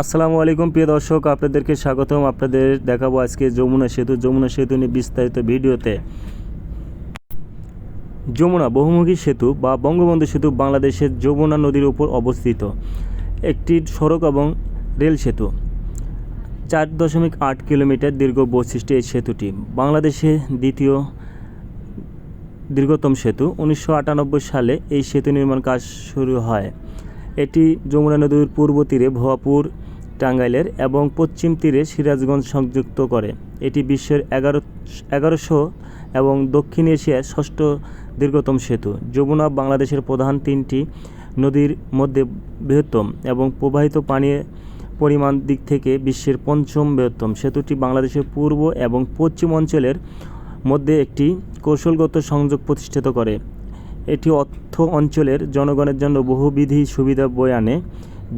আসসালামু আলাইকুম, প্রিয় দর্শক, আপনাদেরকে স্বাগতম। আপনাদের দেখাবো আজকে যমুনা সেতু। যমুনা সেতু নিয়ে বিস্তারিত ভিডিওতে। যমুনা বহুমুখী সেতু বা বঙ্গবন্ধু সেতু বাংলাদেশের যমুনা নদীর উপর অবস্থিত। একটি সড়ক এবং রেল সেতু। চার দশমিক আট কিলোমিটার দীর্ঘ বৈশিষ্ট্য এই সেতুটি। বাংলাদেশে দ্বিতীয় দীর্ঘতম সেতু। উনিশশো আটানব্বই সালে এই সেতু নির্মাণ কাজ শুরু হয়। এটি যমুনা নদীর পূর্ব তীরে ভুয়াপুর, টাঙ্গাইলের এবং পশ্চিম তীরে সিরাজগঞ্জ সংযুক্ত করে। এটি বিশ্বের এগারো, এগারোশো এবং দক্ষিণ এশিয়ার ষষ্ঠ দীর্ঘতম সেতু। যমুনা বাংলাদেশের প্রধান তিনটি নদীর মধ্যে বৃহত্তম এবং প্রবাহিত পানির পরিমাণ দিক থেকে বিশ্বের পঞ্চম বৃহত্তম। সেতুটি বাংলাদেশের পূর্ব এবং পশ্চিম অঞ্চলের মধ্যে একটি কৌশলগত সংযোগ প্রতিষ্ঠিত করে। এটি অর্থ অঞ্চলের জনগণের জন্য বহুবিধি সুবিধা বয়ে আনে,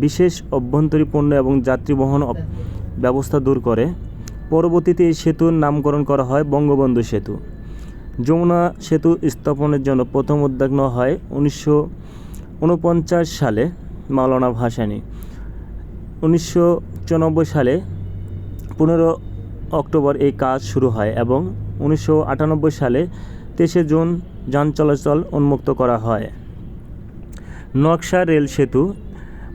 বিশেষ অভ্যন্তরীণ পণ্য এবং যাত্রী বহন ব্যবস্থা দূর করে। পরবর্তীতে এই সেতুর নামকরণ করা হয় বঙ্গবন্ধু সেতু। যমুনা সেতু স্থাপনের জন্য প্রথম উদ্যোগ নেওয়া হয় উনিশশো উনপঞ্চাশ সালে মাওলানা ভাসানী। উনিশশো চুরানব্বই সালে পনেরো অক্টোবর এই কাজ শুরু হয় এবং উনিশশো আটানব্বই সালে তেইশে জুন যান চলাচল উন্মুক্ত করা হয়। নকশা রেল সেতু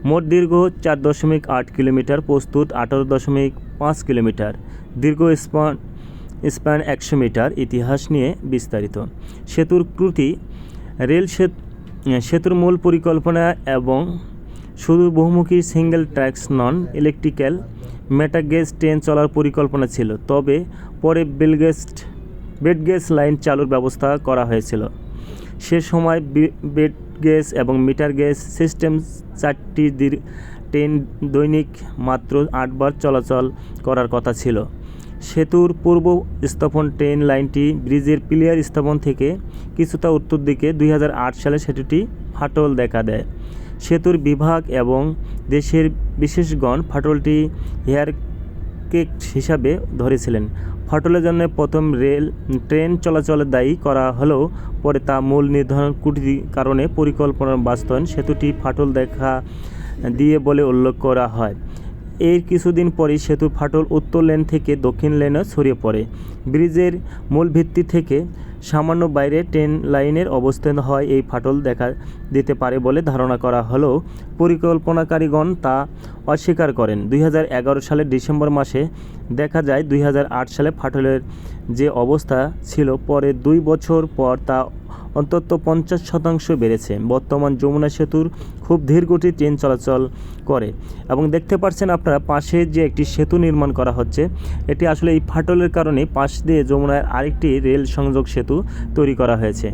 মোট দীর্ঘ চার দশমিক আট কিলোমিটার, প্রস্তুত আঠারো দশমিক পাঁচ কিলোমিটার, দীর্ঘ স্পান স্প্যান একশো মিটার ইতিহাস নিয়ে বিস্তারিত। সেতুর ক্রুতি রেল সেতু সেতুর মূল পরিকল্পনা এবং শুধু বহুমুখী single tracks non electrical metre gauge train চলার পরিকল্পনা ছিল। তবে পরে বেলগেস্ট বেডগেজ লাইন চালুর ব্যবস্থা করা হয়েছিল। সে সময় বেড এবং মিটার গেজ সিস্টেম চারটি ট্রেন দৈনিক মাত্র আটবার চলাচল করার কথা ছিল। সেতুর পূর্ব স্থাপন ট্রেন লাইনটি ব্রিজের পিলিয়ার স্থাপন থেকে কিছুটা উত্তর দিকে দুই হাজার আট সালে সেতুটি ফাটল দেখা দেয়। সেতুর বিভাগ এবং দেশের বিশেষগণ ফাটলটি হেয়ার কেক হিসাবে ধরেছিলেন। ফাটলের জন্য প্রথম রেল, ট্রেন চলাচলের দায়ী করা হলেও পরে তা মূল নির্ধারণ কুটির কারণে পরিকল্পনার বাস্তবায়ন, সেতুটি ফাটল দেখা দিয়ে বলে উল্লেখ করা হয়। এর কিছুদিন পরেই সেতু ফাটল উত্তর লেন থেকে দক্ষিণ লেনে ছড়িয়ে পড়ে। ব্রিজের মূল ভিত্তি থেকে সামান্য বাইরে ট্রেন লাইনের অবস্থান হয় এই ফাটল দেখা দিতে পারে বলে ধারণা করা হলেও পরিকল্পনাকারীগণ তা অস্বীকার করেন। দুই হাজার এগারো সালের ডিসেম্বর মাসে দেখা যায় দুই হাজার আট সালে ফাটলের যে অবস্থা ছিল, পরে দুই বছর পর তা অন্তত পঞ্চাশ শতাংশ বেড়েছে। বর্তমান যমুনা সেতুর খুব ধীরগতি ট্রেন চলাচল করে। এবং দেখতে পাচ্ছেন আপনারা, পাশে যে একটি সেতু নির্মাণ করা হচ্ছে, এটি আসলে এই ফাটলের কারণে পাশ দিয়ে যমুনার আরেকটি রেল সংযোগ সেতু তৈরি করা হয়েছে।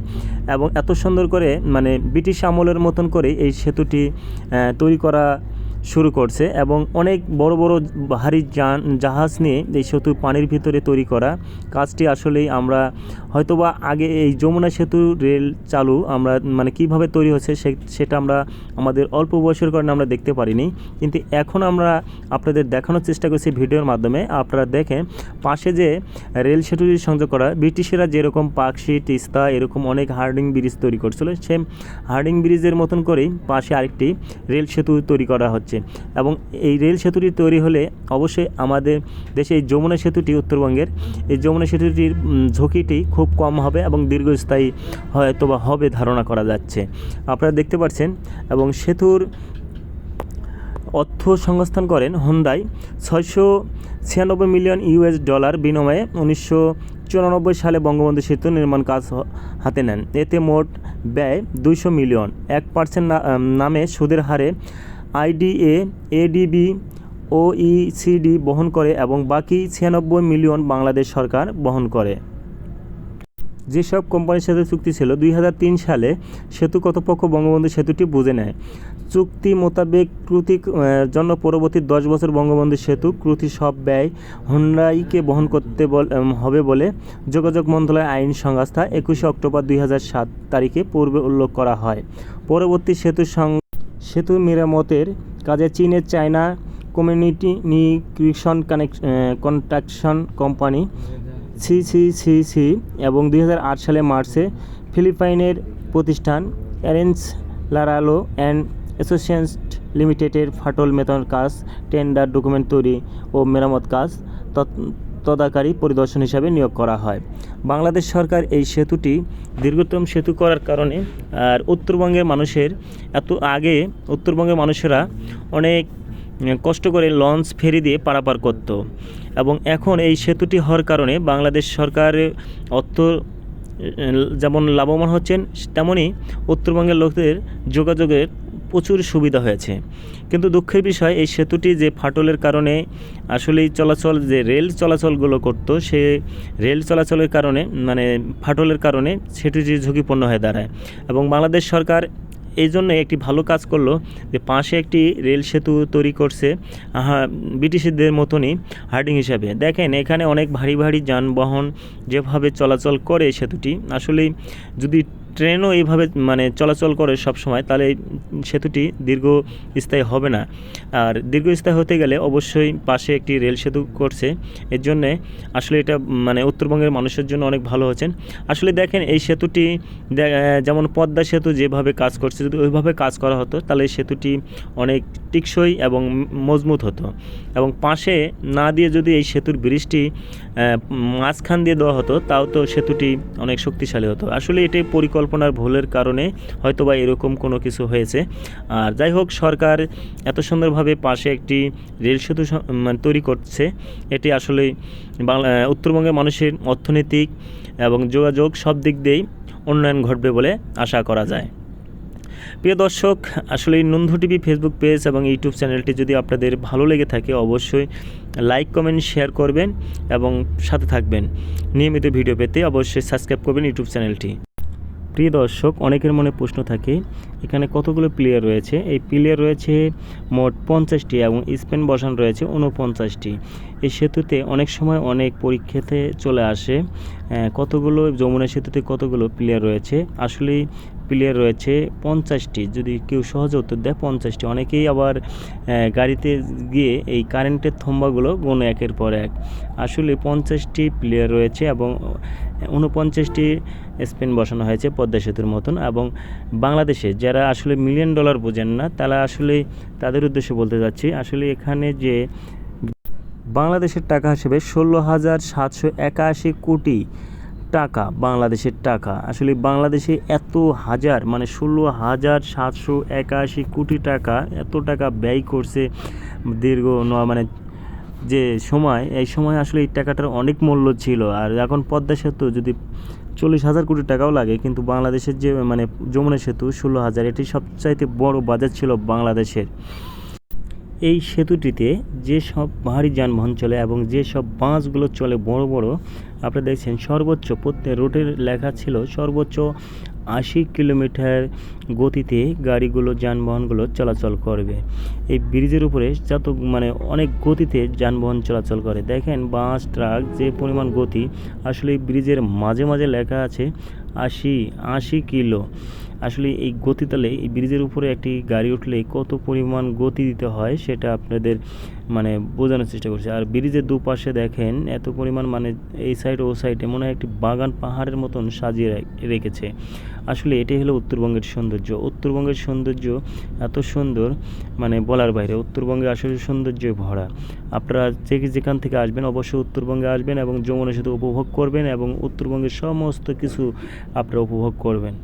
এবং এত সুন্দর করে মানে ব্রিটিশ আমলের মতন করে এই সেতুটি তৈরি করা শুরু করছে এবং অনেক বড় বড় ভারী জাহাজ নিয়ে এই সেতু পানির ভিতরে তৈরি করা। কাজটি আসলেই আমরা হয়তোবা আগে এই যমুনা সেতু রেল চালু আমরা মানে কীভাবে তৈরি হচ্ছে সেটা আমরা আমাদের অল্প বয়সের কারণে আমরা দেখতে পারিনি। কিন্তু এখন আমরা আপনাদের দেখানোর চেষ্টা করছি ভিডিওর মাধ্যমে। আপনারা দেখেন, পাশে যে রেল সেতুটি সংযোগ করা, ব্রিটিশেরা যেরকম পাকশি তিস্তা, এরকম অনেক হার্ডিং ব্রিজ তৈরি করছিল, সেম হার্ডিং ব্রিজের মতন করেই পাশে আরেকটি রেল সেতু তৈরি করা হচ্ছে। এবং এই রেল সেতুটি তৈরি হলে অবশ্যই আমাদের দেশে এই যমুনা সেতুটি উত্তরবঙ্গের, এই যমুনা সেতুটির ঝুঁকিটি খুব কম হবে এবং দীর্ঘস্থায়ী হয়তো বা হবে ধারণা করা যাচ্ছে। আপনারা দেখতে পাচ্ছেন, এবং সেতুর অর্থ সংস্থান করেন হোন্ডাই, ছয়শো ছিয়ানব্বই মিলিয়ন ইউএস ডলার বিনিময়ে উনিশশো চুরানব্বই সালে বঙ্গবন্ধু সেতু নির্মাণ কাজ হাতে নেন। এতে মোট ব্যয় দুইশো মিলিয়ন। এক পার্সেন্ট নামে সুদের হারে আইডিএ, এডিবি ও ইসিডি বহন করে এবং বাকি ছিয়ানব্বই মিলিয়ন বাংলাদেশ সরকার বহন করে। যেসব কোম্পানির সাথে চুক্তি ছিল, দুই হাজার তিন সালে সেতু কর্তৃপক্ষ বঙ্গবন্ধু সেতুটি বুঝে নেয়। চুক্তি মোতাবেক ক্রুতি জন্য পরবর্তী দশ বছর বঙ্গবন্ধু সেতু ক্রুতি সব ব্যয় হুন্ডাইকে বহন করতে হবে বলে যোগাযোগ মন্ত্রণালয়ের আইন সংস্থা একুশে অক্টোবর দুই তারিখে পূর্বে উল্লেখ করা হয়। পরবর্তী সেতু সং, সেতু মেরামতের কাজে চীনের China community nutrition connect construction company C C C C এবং দুই হাজার আট সালে মার্চে ফিলিপাইনের প্রতিষ্ঠান অ্যারেঞ্জ লারালো অ্যান্ড অ্যাসোসিয়েশন লিমিটেডের ফাটল মেটানোর কাজ, টেন্ডার, ডকুমেন্ট তৈরি ও মেরামত কাজ তদাকারী পরিদর্শন হিসাবে নিয়োগ করা হয়। বাংলাদেশ সরকার এই সেতুটি দীর্ঘতম সেতু করার কারণে আর উত্তরবঙ্গের মানুষের, এত আগে উত্তরবঙ্গের মানুষেরা অনেক কষ্ট করে লঞ্চ ফেরি দিয়ে পারাপার করত। এবং এখন এই সেতুটি হওয়ার কারণে বাংলাদেশ সরকার অর্থ, যেমন লাভবান হচ্ছেন তেমনই উত্তরবঙ্গের লোকদের যোগাযোগের প্রচুর সুবিধা হয়েছে। কিন্তু দুঃখের বিষয়, এই সেতুটি যে ফাটলের কারণে আসলেই চলাচল, যে রেল চলাচলগুলো করতো, সে রেল চলাচলের কারণে মানে ফাটলের কারণে সেতুটি ঝুঁকিপূর্ণ হয়ে দাঁড়ায়। এবং বাংলাদেশ সরকার এই জন্য একটি ভালো কাজ করল যে পাশে একটি রেল সেতু তৈরি করছে ব্রিটিশদের মতনই হার্ডিং হিসাবে। দেখেন, এখানে অনেক ভারী ভারী যানবাহন যেভাবে চলাচল করে সেতুটি আসলে যদি ট্রেনও এইভাবে মানে চলাচল করে সব সময় তাহলে সেতুটি দীর্ঘস্থায়ী হবে না। আর দীর্ঘস্থায়ী হতে গেলে অবশ্যই পাশে একটি রেল সেতু করছে। এর জন্যে আসলে এটা মানে উত্তরবঙ্গের মানুষের জন্য অনেক ভালো হচ্ছেন। আসলে দেখেন, এই সেতুটি যেমন পদ্মা সেতু যেভাবে কাজ করছে, যদি ওইভাবে কাজ করা হতো, তাহলে সেতুটি অনেক টিকসই এবং মজবুত হতো। এবং পাশে না দিয়ে যদি এই সেতুর ব্রিজটি মাঝখান দিয়ে দেওয়া হতো, তাও তো সেতুটি অনেক শক্তিশালী হতো। আসলে এটি পরিকল্পনার ভুলের কারণে হয়তো বা এরকম কোনো কিছু হয়েছে। আর যাই হোক, সরকার এত সুন্দরভাবে পাশে একটি রেল সেতু মানে তৈরি করছে। এটি আসলে বাংলা উত্তরবঙ্গের মানুষের অর্থনৈতিক এবং যোগাযোগ সব দিক দিয়েই উন্নয়ন ঘটবে বলে আশা করা যায়। প্রিয় দর্শক, আসলে নন্ধু টিভি ফেসবুক পেজ এবং ইউটিউব চ্যানেলটি যদি আপনাদের ভালো লেগে থাকে, অবশ্যই লাইক, কমেন্ট, শেয়ার করবেন এবং সাথে থাকবেন। নিয়মিত ভিডিও পেতে অবশ্যই সাবস্ক্রাইব করবেন ইউটিউব চ্যানেলটি। প্রিয় দর্শক, অনেকের মনে প্রশ্ন থাকে, এখানে কতগুলো প্লেয়ার রয়েছে? এই প্লেয়ার রয়েছে মোট পঞ্চাশটি এবং স্পেন বসান রয়েছে উনপঞ্চাশটি এই সেতুতে অনেক সময় অনেক পরীক্ষাতে চলে আসে কতগুলো, যমুনা সেতুতে কতগুলো প্লেয়ার রয়েছে? আসলেই প্লেয়ার রয়েছে পঞ্চাশটি। যদি কেউ সহজে উত্তর দেয়, পঞ্চাশটি। অনেকেই আবার গাড়িতে গিয়ে এই কারেন্টের থম্বাগুলো গুণ একের পর এক। আসলে পঞ্চাশটি প্লেয়ার রয়েছে এবং উনপঞ্চাশটি স্পেন বসানো হয়েছে পদ্মা সেতুর মতন এবং বাংলাদেশে যারা আসলে মিলিয়ন ডলার বোঝেন না, তারা আসলে তাদের উদ্দেশ্যে বলতে যাচ্ছি আসলে এখানে যে বাংলাদেশের টাকা হিসেবে ষোলো হাজার সাতশো একাশি কোটি টাকা, বাংলাদেশের টাকা। আসলে বাংলাদেশে এত হাজার মানে ষোলো হাজার সাতশো একাশি কোটি টাকা এত টাকা ব্যয় করছে দীর্ঘ মানে যে সময়, এই সময় আসলে এই টাকাটার অনেক মূল্য ছিল। আর এখন পদ্মা সেতু যদি চল্লিশ হাজার কোটি টাকাও লাগে, কিন্তু বাংলাদেশের যে মানে যমুনা সেতু ষোলো হাজার, এটি সবচাইতে বড় বাজার ছিল বাংলাদেশের। এই সেতুটিতে যে সব ভারী যানবাহন চলে এবং যে সব বাসগুলো চলে বড় বড় আপনারা দেখছেন সর্বোচ্চ প্রত্যেক রোডের লেখা ছিল সর্বোচ্চ আশি কিলোমিটার গতিতে গাড়িগুলো, যানবাহনগুলো চলাচল করবে। এই ব্রিজের উপরে যত মানে অনেক গতিতে যানবাহন চলাচল করে। দেখেন বাস, ট্রাক, যে পরিমাণ গতি, আসলে ব্রিজের মাঝে মাঝে লেখা আছে আশি আশি কিলো। আসলে এই গতিতালে, এই ব্রিজের উপরে একটি গাড়ি উঠলে কত পরিমাণ গতি দিতে হয়, সেটা আপনাদের মানে বোঝানোর চেষ্টা করছি। আর ব্রিজের দুপাশে দেখেন এত পরিমাণ মানে এই সাইড ও সাইডে মনে হয় একটি বাগান পাহাড়ের মতন সাজিয়ে রেখেছে। আসলে এটাই হলো উত্তরবঙ্গের সৌন্দর্য। উত্তরবঙ্গের সৌন্দর্য এত সুন্দর মানে বলার বাইরে উত্তরবঙ্গে আসলে সৌন্দর্যে ভরা। আপনারা যে যেখান থেকে আসবেন অবশ্যই উত্তরবঙ্গে আসবেন এবং যমুনা সেতু উপভোগ করবেন এবং উত্তরবঙ্গের সমস্ত কিছু আপনারা উপভোগ করবেন।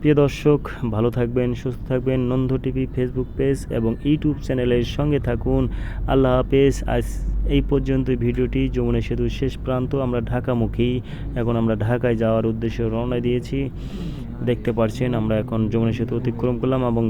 প্রিয় দর্শক, ভালো থাকবেন, সুস্থ থাকবেন। নন্দ টিভি ফেসবুক পেজ এবং ইউটিউব চ্যানেলের সঙ্গে থাকুন। আল্লাহ হাফেজ, আজ এই পর্যন্ত ভিডিওটি। যমুনা সেতুর শেষ প্রান্ত, আমরা ঢাকামুখী। এখন আমরা ঢাকায় যাওয়ার উদ্দেশ্যে রওনা দিয়েছি। দেখতে পারছেন, আমরা এখন যমুনা সেতু অতিক্রম করলাম এবং